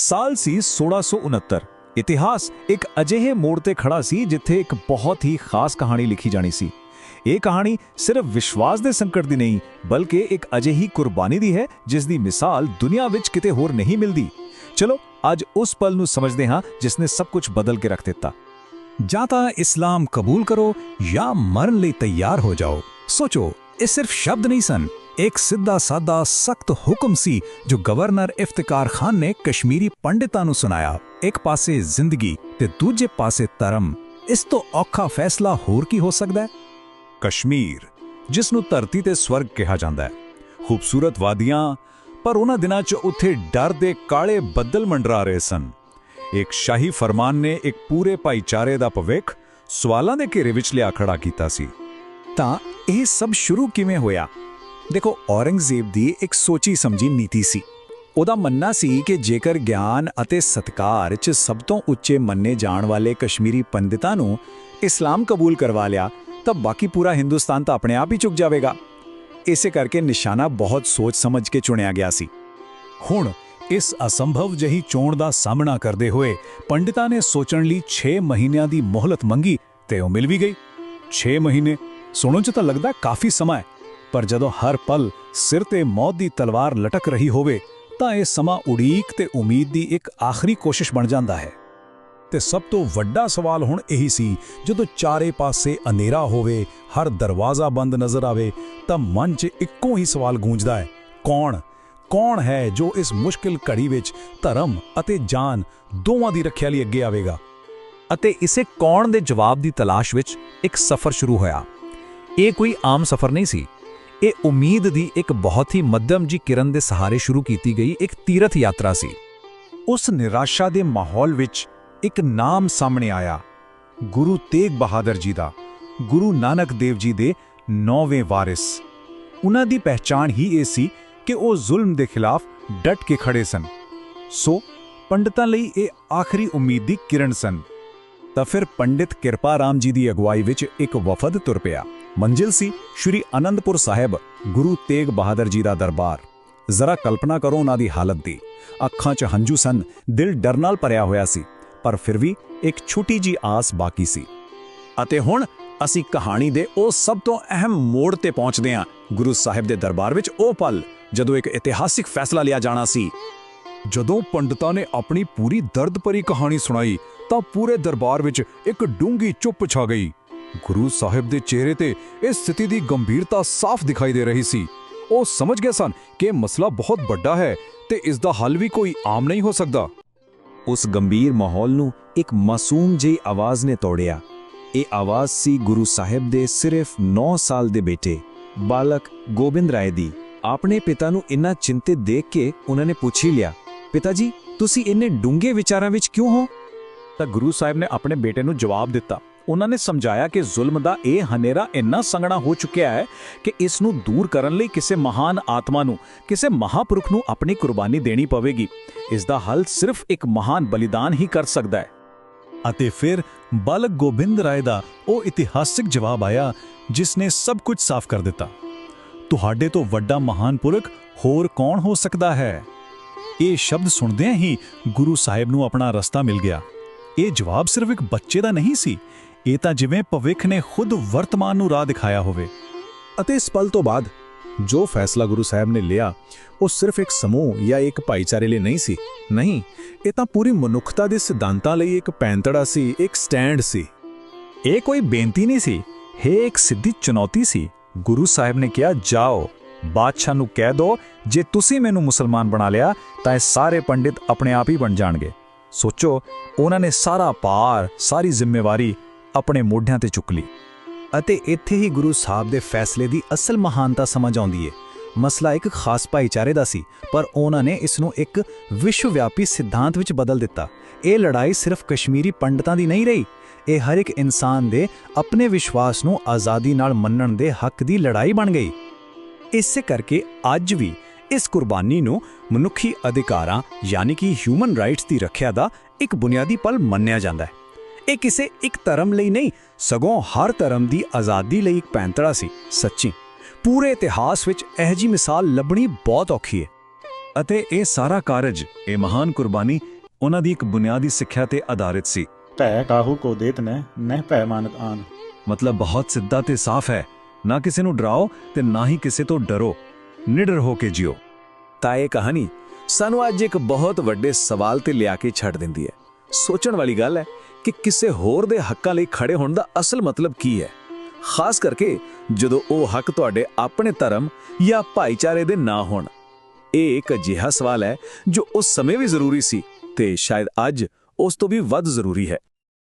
ਸਾਲ ਸੀ 1669 ਇਤਿਹਾਸ ਇੱਕ ਅਜਿਹੇ ਮੋੜ ਤੇ ਖੜਾ ਸੀ ਜਿੱਥੇ ਇੱਕ ਬਹੁਤ ਹੀ ਖਾਸ ਕਹਾਣੀ ਲਿਖੀ ਜਾਣੀ ਸੀ। ਇਹ ਕਹਾਣੀ ਸਿਰਫ ਵਿਸ਼ਵਾਸ ਦੇ ਸੰਕਟ ਦੀ ਨਹੀਂ, ਬਲਕਿ ਇੱਕ ਅਜਿਹੀ ਕੁਰਬਾਨੀ ਦੀ ਹੈ ਜਿਸ ਦੀ ਮਿਸਾਲ ਦੁਨੀਆ ਵਿੱਚ ਕਿਤੇ ਹੋਰ ਨਹੀਂ ਮਿਲਦੀ। ਚਲੋ, ਅੱਜ ਉਸ ਪਲ ਨੂੰ ਸਮਝਦੇ ਹਾਂ ਜਿਸ ਨੇ ਸਭ ਕੁਝ ਬਦਲ ਕੇ ਰੱਖ ਦਿੱਤਾ। ਜਾਂ ਤਾਂ ਇਸਲਾਮ ਕਬੂਲ ਕਰੋ ਜਾਂ ਮਰਨ ਲਈ ਤਿਆਰ ਹੋ ਜਾਓ। ਸੋਚੋ, ਇਹ ਸਿਰਫ ਸ਼ਬਦ ਨਹੀਂ ਸਨ। ਇੱਕ ਸਿੱਧਾ ਸਾਦਾ ਸਖਤ ਹੁਕਮ ਸੀ ਜੋ ਗਵਰਨਰ ਇਫਤਕਾਰ ਖਾਨ ਨੇ ਕਸ਼ਮੀਰੀ ਪੰਡਿਤਾਂ ਨੂੰ ਸੁਣਾਇਆ ਇੱਕ ਪਾਸੇ ਜ਼ਿੰਦਗੀ ਤੇ ਦੂਜੇ ਪਾਸੇ ਧਰਮ ਇਸ ਤੋਂ ਔਖਾ ਫੈਸਲਾ ਹੋਰ ਕੀ ਹੋ ਸਕਦਾ ਹੈ ਕਸ਼ਮੀਰ ਜਿਸ ਨੂੰ ਧਰਤੀ ਤੇ ਸਵਰਗ ਕਿਹਾ ਜਾਂਦਾ ਹੈ ਖੂਬਸੂਰਤ ਵਾਦੀਆਂ ਪਰ ਉਹਨਾਂ ਦਿਨਾਂ 'ਚ ਉੱਥੇ ਡਰ ਦੇ ਕਾਲੇ ਬੱਦਲ ਮੰਡਰਾ ਰਹੇ ਸਨ ਇੱਕ ਸ਼ਾਹੀ ਫਰਮਾਨ ਨੇ ਇੱਕ ਪੂਰੇ ਭਾਈਚਾਰੇ ਦਾ ਭਵਿੱਖ ਸਵਾਲਾਂ ਦੇ ਘੇਰੇ ਵਿੱਚ ਲਿਆ ਖੜਾ ਕੀਤਾ ਸੀ ਤਾਂ ਇਹ ਸਭ ਸ਼ੁਰੂ ਕਿਵੇਂ ਹੋਇਆ ਦੇਖੋ, ਔਰੰਗਜ਼ੇਬ ਦੀ ਇੱਕ ਸੋਚੀ ਸਮਝੀ ਨੀਤੀ ਸੀ। ਉਹਦਾ ਮੰਨਣਾ ਸੀ ਕਿ ਜੇਕਰ ਗਿਆਨ ਅਤੇ ਸਤਕਾਰ 'ਚ ਸਭ ਤੋਂ ਉੱਚੇ ਮੰਨੇ ਜਾਣ ਵਾਲੇ ਕਸ਼ਮੀਰੀ ਪੰਡਿਤਾਂ ਨੂੰ ਇਸਲਾਮ ਕਬੂਲ ਕਰਵਾ ਲਿਆ, ਤਾਂ ਬਾਕੀ ਪੂਰਾ ਹਿੰਦੁਸਤਾਨ ਤਾਂ ਆਪਣੇ ਆਪ ਹੀ ਚੁੱਕ ਜਾਵੇਗਾ। ਇਸੇ ਕਰਕੇ ਨਿਸ਼ਾਨਾ ਬਹੁਤ ਸੋਚ ਸਮਝ ਕੇ ਚੁਣਿਆ ਗਿਆ ਸੀ। ਹੁਣ ਇਸ ਅਸੰਭਵ ਜਹੀ ਚੋਣ ਦਾ ਸਾਹਮਣਾ ਕਰਦੇ ਹੋਏ ਪੰਡਿਤਾਂ ਨੇ ਸੋਚਣ ਲਈ 6 ਮਹੀਨਿਆਂ ਦੀ ਮੋਹਲਤ ਮੰਗੀ ਤੇ ਉਹ ਮਿਲ ਵੀ ਗਈ। 6 ਮਹੀਨੇ? ਸੁਣਨ 'ਚ ਤਾਂ ਲੱਗਦਾ ਕਾਫੀ ਸਮਾਂ ਹੈ। ਪਰ ਜਦੋਂ ਹਰ ਪਲ ਸਿਰ ਤੇ ਮੌਤ ਦੀ ਤਲਵਾਰ ਲਟਕ ਰਹੀ ਹੋਵੇ, ਤਾਂ ਇਹ ਸਮਾਂ ਉਡੀਕ ਤੇ ਉਮੀਦ ਦੀ ਇੱਕ ਆਖਰੀ ਕੋਸ਼ਿਸ਼ ਬਣ ਜਾਂਦਾ ਹੈ। ਤੇ ਸਭ ਤੋਂ ਵੱਡਾ ਸਵਾਲ ਹੁਣ ਇਹੀ ਸੀ, ਜਦੋਂ ਚਾਰੇ ਪਾਸੇ ਹਨੇਰਾ ਹੋਵੇ, ਹਰ ਦਰਵਾਜ਼ਾ ਬੰਦ ਨਜ਼ਰ ਆਵੇ, ਤਾਂ ਮਨ 'ਚ ਇੱਕੋ ਹੀ ਸਵਾਲ ਗੂੰਜਦਾ ਹੈ, ਕੌਣ? ਕੌਣ ਹੈ ਜੋ ਇਸ ਮੁਸ਼ਕਿਲ ਘੜੀ ਵਿੱਚ ਧਰਮ ਅਤੇ ਜਾਨ ਦੋਵਾਂ ਦੀ ਰੱਖਿਆ ਲਈ ਅੱਗੇ ਆਵੇਗਾ? ਅਤੇ ਇਸੇ ਕੌਣ ਦੇ ਜਵਾਬ ਦੀ ਤਲਾਸ਼ ਵਿੱਚ ਇੱਕ ਸਫ਼ਰ ਸ਼ੁਰੂ ਹੋਇਆ। ਇਹ ਕੋਈ ਆਮ ਸਫ਼ਰ ਨਹੀਂ ਸੀ। ਇਹ ਉਮੀਦ ਦੀ ਇੱਕ ਬਹੁਤ ਹੀ ਮੱਧਮ ਜੀ ਕਿਰਨ ਦੇ ਸਹਾਰੇ ਸ਼ੁਰੂ ਕੀਤੀ ਗਈ ਇੱਕ ਤੀਰਥ ਯਾਤਰਾ ਸੀ। ਉਸ ਨਿਰਾਸ਼ਾ ਦੇ ਮਾਹੌਲ ਵਿੱਚ ਇੱਕ ਨਾਮ ਸਾਹਮਣੇ ਆਇਆ, ਗੁਰੂ ਤੇਗ ਬਹਾਦਰ ਜੀ ਦਾ, ਗੁਰੂ ਨਾਨਕ ਦੇਵ ਜੀ ਦੇ ਨੌਵੇਂ ਵਾਰਿਸ। ਉਹਨਾਂ ਦੀ ਪਹਿਚਾਣ ਹੀ ਇਹ ਸੀ ਕਿ ਉਹ ਜ਼ੁਲਮ ਦੇ ਖਿਲਾਫ ਡਟ ਕੇ ਖੜੇ ਸਨ। ਸੋ ਪੰਡਤਾਂ ਲਈ ਇਹ ਆਖਰੀ ਉਮੀਦ ਦੀ ਕਿਰਨ ਸਨ। ਤਾਂ ਫਿਰ ਪੰਡਿਤ ਕਿਰਪਾ ਰਾਮ ਜੀ ਦੀ ਅਗਵਾਈ ਵਿੱਚ ਇੱਕ ਵਫਦ ਤੁਰ ਪਿਆ। ਮੰਜ਼ਿਲ ਸੀ ਸ਼੍ਰੀ ਅਨੰਦਪੁਰ ਸਾਹਿਬ, ਗੁਰੂ ਤੇਗ ਬਹਾਦਰ ਜੀ ਦਾ ਦਰਬਾਰ। ਜ਼ਰਾ ਕਲਪਨਾ ਕਰੋ ਉਹਨਾਂ ਦੀ ਹਾਲਤ ਦੀ। ਅੱਖਾਂ 'ਚ ਹੰਝੂ ਸਨ, ਦਿਲ ਡਰ ਨਾਲ ਭਰਿਆ ਹੋਇਆ ਸੀ, ਪਰ ਫਿਰ ਵੀ ਇੱਕ ਛੋਟੀ ਜੀ ਆਸ ਬਾਕੀ ਸੀ। ਅਤੇ ਹੁਣ ਅਸੀਂ ਕਹਾਣੀ ਦੇ ਉਹ ਸਭ ਤੋਂ ਅਹਿਮ ਮੋੜ ਤੇ ਪਹੁੰਚਦੇ ਹਾਂ, ਗੁਰੂ ਸਾਹਿਬ ਦੇ ਦਰਬਾਰ ਵਿੱਚ ਉਹ ਪਲ, ਜਦੋਂ ਇੱਕ ਇਤਿਹਾਸਿਕ ਫੈਸਲਾ ਲਿਆ ਜਾਣਾ ਸੀ। ਜਦੋਂ ਪੰਡਤਾਂ ਨੇ ਆਪਣੀ ਪੂਰੀ ਦਰਦ ਭਰੀ ਕਹਾਣੀ ਸੁਣਾਈ, ਤਾਂ ਪੂਰੇ ਦਰਬਾਰ ਵਿੱਚ ਇੱਕ ਡੂੰਗੀ ਚੁੱਪ ਛਾ ਗਈ। ਗੁਰੂ ਸਾਹਿਬ ਦੇ ਚਿਹਰੇ ਤੇ ਇਸ ਸਥਿਤੀ ਦੀ ਗੰਭੀਰਤਾ ਸਾਫ਼ ਦਿਖਾਈ ਦੇ ਰਹੀ ਸੀ। ਉਹ ਸਮਝ ਗਏ ਸਨ ਕਿ ਮਸਲਾ ਬਹੁਤ ਵੱਡਾ ਹੈ ਤੇ ਇਸ ਦਾ ਹੱਲ ਵੀ ਕੋਈ ਆਮ ਨਹੀਂ ਹੋ ਸਕਦਾ। ਉਸ ਗੰਭੀਰ ਮਾਹੌਲ ਨੂੰ ਇੱਕ ਮਾਸੂਮ ਜਿਹੀ ਆਵਾਜ਼ ਨੇ ਤੋੜਿਆ। ਇਹ ਆਵਾਜ਼ ਸੀ ਗੁਰੂ ਸਾਹਿਬ ਦੇ ਸਿਰਫ 9 ਸਾਲ ਦੇ ਬੇਟੇ, ਬਾਲਕ ਗੋਬਿੰਦ ਰਾਏ ਦੀ। ਆਪਣੇ ਪਿਤਾ ਨੂੰ ਇੰਨਾ ਚਿੰਤਿਤ ਦੇਖ ਕੇ ਉਹਨਾਂ ਨੇ ਪੁੱਛ ਹੀ ਲਿਆ, ਪਿਤਾ ਜੀ, ਤੁਸੀਂ ਇੰਨੇ ਡੂੰਘੇ ਵਿਚਾਰਾਂ ਵਿੱਚ ਕਿਉਂ ਹੋ? ਤਾਂ ਗੁਰੂ ਸਾਹਿਬ ਨੇ ਆਪਣੇ ਬੇਟੇ ਨੂੰ ਜਵਾਬ ਦਿੱਤਾ। ਉਹਨਾਂ ਨੇ ਸਮਝਾਇਆ ਕਿ ਜ਼ੁਲਮ ਦਾ ਇਹ ਹਨੇਰਾ ਇੰਨਾ ਸੰਘਣਾ ਹੋ ਚੁੱਕਿਆ ਹੈ ਕਿ ਇਸ ਨੂੰ ਦੂਰ ਕਰਨ ਲਈ ਕਿਸੇ ਮਹਾਨ ਆਤਮਾ ਨੂੰ, ਕਿਸੇ ਮਹਾਪੁਰਖ ਨੂੰ ਆਪਣੀ ਕੁਰਬਾਨੀ ਦੇਣੀ ਪਵੇਗੀ। ਇਸ ਦਾ ਹੱਲ ਸਿਰਫ ਇੱਕ ਮਹਾਨ ਬਲੀਦਾਨ ਹੀ ਕਰ ਸਕਦਾ ਹੈ। ਅਤੇ ਫਿਰ ਬਾਲਕ ਗੋਬਿੰਦ ਰਾਏ ਦਾ ਉਹ ਇਤਿਹਾਸਿਕ ਜਵਾਬ ਆਇਆ, ਜਿਸ ਨੇ ਸਭ ਕੁਝ ਸਾਫ਼ ਕਰ ਦਿੱਤਾ। ਤੁਹਾਡੇ ਤੋਂ ਵੱਡਾ ਮਹਾਨ ਪੁਰਖ ਹੋਰ ਕੌਣ ਹੋ ਸਕਦਾ ਹੈ? ਇਹ ਸ਼ਬਦ ਸੁਣਦਿਆਂ ਹੀ ਗੁਰੂ ਸਾਹਿਬ ਨੂੰ ਆਪਣਾ ਰਸਤਾ ਮਿਲ ਗਿਆ। ਇਹ ਜਵਾਬ ਸਿਰਫ ਇੱਕ ਬੱਚੇ ਦਾ ਨਹੀਂ ਸੀ ਇਹ ਤਾਂ ਜਿਵੇਂ ਭਵਿੱਖ ਨੇ ਖੁਦ ਵਰਤਮਾਨ ਨੂੰ ਰਾਹ ਦਿਖਾਇਆ ਹੋਵੇ। ਅਤੇ ਇਸ ਪਲ ਤੋਂ ਬਾਅਦ ਜੋ ਫੈਸਲਾ ਗੁਰੂ ਸਾਹਿਬ ਨੇ ਲਿਆ, ਉਹ ਸਿਰਫ ਇੱਕ ਸਮੂਹ ਜਾਂ ਇੱਕ ਭਾਈਚਾਰੇ ਲਈ ਨਹੀਂ ਸੀ। ਨਹੀਂ, ਇਹ ਤਾਂ ਪੂਰੀ ਮਨੁੱਖਤਾ ਦੇ ਸਿਧਾਂਤਾਂ ਲਈ ਇੱਕ ਪੈਂਤੜਾ ਸੀ, ਇੱਕ ਸਟੈਂਡ ਸੀ। ਇਹ ਕੋਈ ਬੇਨਤੀ ਨਹੀਂ ਸੀ। ਇਹ ਇੱਕ ਸਿੱਧੀ ਚੁਣੌਤੀ ਸੀ। ਗੁਰੂ ਸਾਹਿਬ ਨੇ ਕਿਹਾ, ਜਾਓ, ਬਾਦਸ਼ਾਹ ਨੂੰ ਕਹਿ ਦੋ, ਜੇ ਤੁਸੀਂ ਮੈਨੂੰ ਮੁਸਲਮਾਨ ਬਣਾ ਲਿਆ, ਤਾਂ ਇਹ ਸਾਰੇ ਪੰਡਿਤ ਆਪਣੇ ਆਪ ਹੀ ਬਣ ਜਾਣਗੇ। ਸੋਚੋ, ਉਹਨਾਂ ਨੇ ਸਾਰਾ ਪਾਰ, ਸਾਰੀ ਜ਼ਿੰਮੇਵਾਰੀ ਆਪਣੇ ਮੋਢਿਆਂ ਤੇ ਚੁੱਕ ਲਈ ਅਤੇ ਇੱਥੇ ਹੀ ਗੁਰੂ ਸਾਹਿਬ ਦੇ ਫੈਸਲੇ ਦੀ ਅਸਲ ਮਹਾਨਤਾ ਸਮਝ ਆਉਂਦੀ ਹੈ ਮਸਲਾ ਇੱਕ ਖਾਸ ਭਾਈਚਾਰੇ ਦਾ ਸੀ, ਪਰ ਉਹਨਾਂ ਨੇ ਇਸ ਨੂੰ ਇੱਕ ਵਿਸ਼ਵਵਿਆਪੀ ਸਿਧਾਂਤ ਵਿੱਚ ਬਦਲ ਦਿੱਤਾ। ਇਹ ਲੜਾਈ ਸਿਰਫ ਕਸ਼ਮੀਰੀ ਪੰਡਤਾਂ ਦੀ ਨਹੀਂ ਰਹੀ, ਇਹ ਹਰ ਇੱਕ ਇਨਸਾਨ ਦੇ ਆਪਣੇ ਵਿਸ਼ਵਾਸ ਨੂੰ ਆਜ਼ਾਦੀ ਨਾਲ ਮੰਨਣ ਦੇ ਹੱਕ ਦੀ ਲੜਾਈ ਬਣ ਗਈ। ਇਸੇ ਕਰਕੇ ਅੱਜ ਵੀ ਇਸ ਕੁਰਬਾਨੀ ਨੂੰ ਮਨੁੱਖੀ ਅਧਿਕਾਰਾਂ, ਯਾਨੀ ਕਿ ਹਿਊਮਨ ਰਾਈਟਸ ਦੀ ਰੱਖਿਆ ਦਾ ਇੱਕ ਬੁਨਿਆਦੀ ਪਲ ਮੰਨਿਆ ਜਾਂਦਾ ਹੈ। ਇਹ ਕਿਸੇ ਇੱਕ ਧਰਮ ਲਈ ਨਹੀਂ ਸਗੋਂ ਹਰ ਧਰਮ ਦੀ ਆਜ਼ਾਦੀ ਲਈ ਇੱਕ ਪੈਂਤੜਾ ਸੀ ਸੱਚੀ। ਪੂਰੇ ਇਤਿਹਾਸ ਵਿੱਚ ਇਹ ਜੀ ਮਿਸਾਲ ਲੱਭਣੀ ਬਹੁਤ ਔਖੀ ਹੈ ਅਤੇ ਇਹ ਸਾਰਾ ਕਾਰਜ ਇਹ ਮਹਾਨ ਕੁਰਬਾਨੀ ਉਹਨਾਂ ਦੀ ਇੱਕ ਬੁਨਿਆਦੀ ਸਿੱਖਿਆ ਤੇ ਆਧਾਰਿਤ ਸੀ। ਭੈ ਕਾਹੂ ਕੋ ਦੇਤ ਨਹਿ ਨਹਿ ਭੈ ਮਾਨਤ ਆਨ। ਮਤਲਬ ਬਹੁਤ ਸਿੱਧਾ ਤੇ ਸਾਫ਼ ਹੈ। ਨਾ ਕਿਸੇ ਨੂੰ ਡਰਾਓ ਤੇ ਨਾ ਹੀ ਕਿਸੇ ਤੋਂ ਡਰੋ। ਨਿਡਰ ਹੋ ਕੇ ਜਿਓ। ਤਾਂ ਇਹ ਕਹਾਣੀ ਸਾਨੂੰ ਅੱਜ ਇੱਕ ਬਹੁਤ ਵੱਡੇ ਸਵਾਲ ਤੇ ਲਿਆ ਕੇ ਛੱਡ ਦਿੰਦੀ ਹੈ। ਸੋਚਣ ਵਾਲੀ ਗੱਲ ਹੈ ਕਿ ਕਿਸੇ ਹੋਰ ਦੇ ਹੱਕਾਂ ਲਈ ਖੜੇ ਹੋਣ ਦਾ ਅਸਲ ਮਤਲਬ ਕੀ ਹੈ? ਖਾਸ ਕਰਕੇ ਜਦੋਂ ਉਹ ਹੱਕ ਤੁਹਾਡੇ ਆਪਣੇ ਧਰਮ ਜਾਂ ਭਾਈਚਾਰੇ ਦੇ ਨਾ ਹੋਣ। ਇਹ ਇੱਕ ਅਜਿਹਾ ਸਵਾਲ ਹੈ ਜੋ ਉਸ ਸਮੇਂ ਵੀ ਜ਼ਰੂਰੀ ਸੀ ਤੇ ਸ਼ਾਇਦ ਅੱਜ ਉਸ ਤੋਂ ਵੀ ਵੱਧ ਜ਼ਰੂਰੀ ਹੈ।